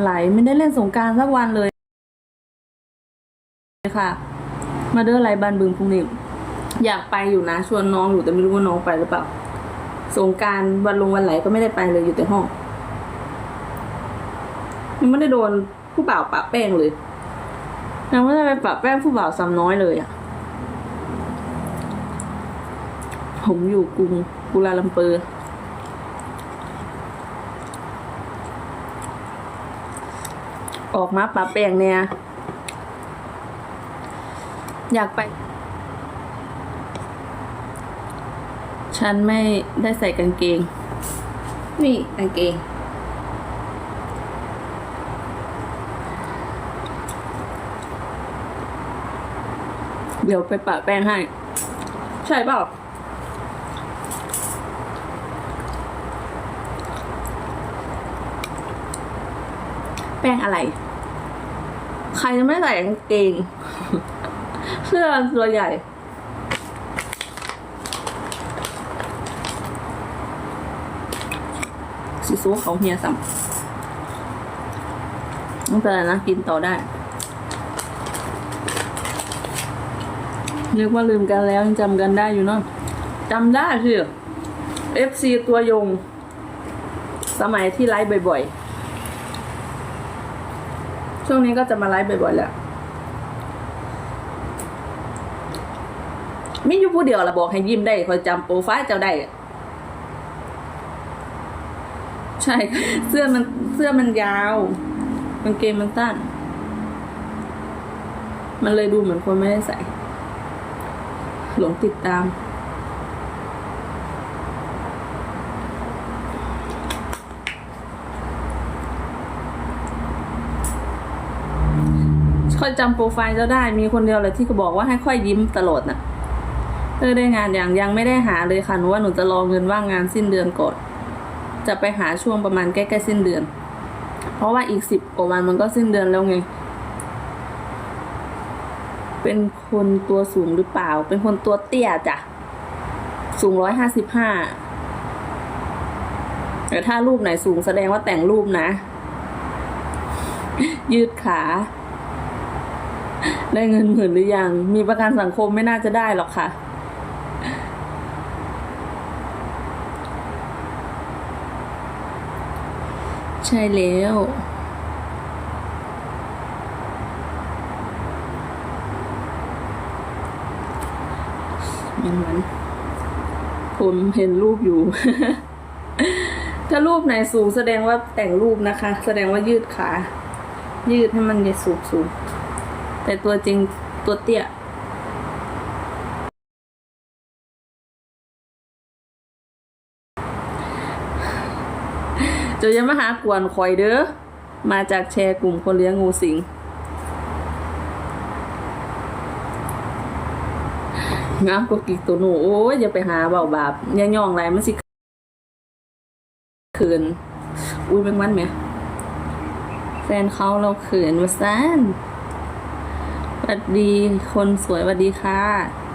ไหลไม่ได้เล่นสงการสักวันเลยค่ะ มาเด้อไรบันบึงพรุ่งนี้อยากไปอยู่นะชวนน้องอยู่แต่ไม่รู้ว่าน้องไปหรือเปล่าสงการวันลงวันไหลก็ไม่ได้ไปเลยอยู่แต่ห้องยังไม่ได้โดนผู้บ่าวปะแป้งเลยยังไม่ได้ไปปะแป้งผู้บ่าวซ้ำน้อยเลยอะ่ะ ผมอยู่กรุงกุลาลัมเปอร์ ออกมาปะแป้งเนี่ยอยากไป ฉันไม่ได้ใส่กางเกง นี่กางเกง เดี๋ยวไปปะแป้งให้ ใช่เปล่า ป้งอะไร ใครจะไม่ใส่กางเกงเสื้อตัวใหญ่สีซูเขาเฮียสัมไม่เป็นไรนะ กินต่อได้เรียกว่าลืมกันแล้วยังจำกันได้อยู่เนาะจำได้สิ FC ตัวยง สมัยที่ไลฟ์บ่อยๆ ช่วงนี้ก็จะมาไลฟ์บ่อยๆแหละมิอยู่ผู้เดียวละบอกให้ยิ้มได้คอยจำโปรไฟล์เจ้าได้ ใช่ เสื้อมันเสื้อมันยาวกางเกงมันสั้นมันเลยดูเหมือนคนไม่ได้ใส่ หลงติดตาม ค่อยจำโปรไฟล์เจ้าได้มีคนเดียวเลยที่ก็บอกว่าให้ค่อยยิ้มตลอดน่ะเออได้งานอย่างยังไม่ได้หาเลยค่ะหนูว่าหนูจะรอเงินว่างงานสิ้นเดือนก่อนจะไปหาช่วงประมาณใกล้ๆสิ้นเดือน เพราะว่าอีกสิบกว่าวันมันก็สิ้นเดือนแล้วไง เป็นคนตัวสูงหรือเปล่า เป็นคนตัวเตี้ยจ้ะ สูงร้อยห้าสิบห้าแต่ถ้ารูปไหนสูงแสดงว่าแต่งรูปนะ ยืดขา ได้เงินหมื่นหรือยัง มีประกันสังคมไม่น่าจะได้หรอกค่ะ ใช่แล้วอย่างนั้นผมเห็นรูปอยู่ ถ้ารูปไหนสูงแสดงว่าแต่งรูปนะคะ แสดงว่ายืดขา ยืดให้มันยสูงสูง แต่ตัวจริงตัวเตี้ยเจะยังมาหากวนคอยเด้อ มาจากแชร์กลุ่มคนเลี้ยงงูสิง งามก็กิกตัวหนู โอ้ยอย่าไปหาเบาบาปย่าย่องไรมันสิเขืนอุ้ยเป็นวันไหม แฟนเขาเราเขินมาสั้น วัสดีคนสวยสวัสดีค่ะ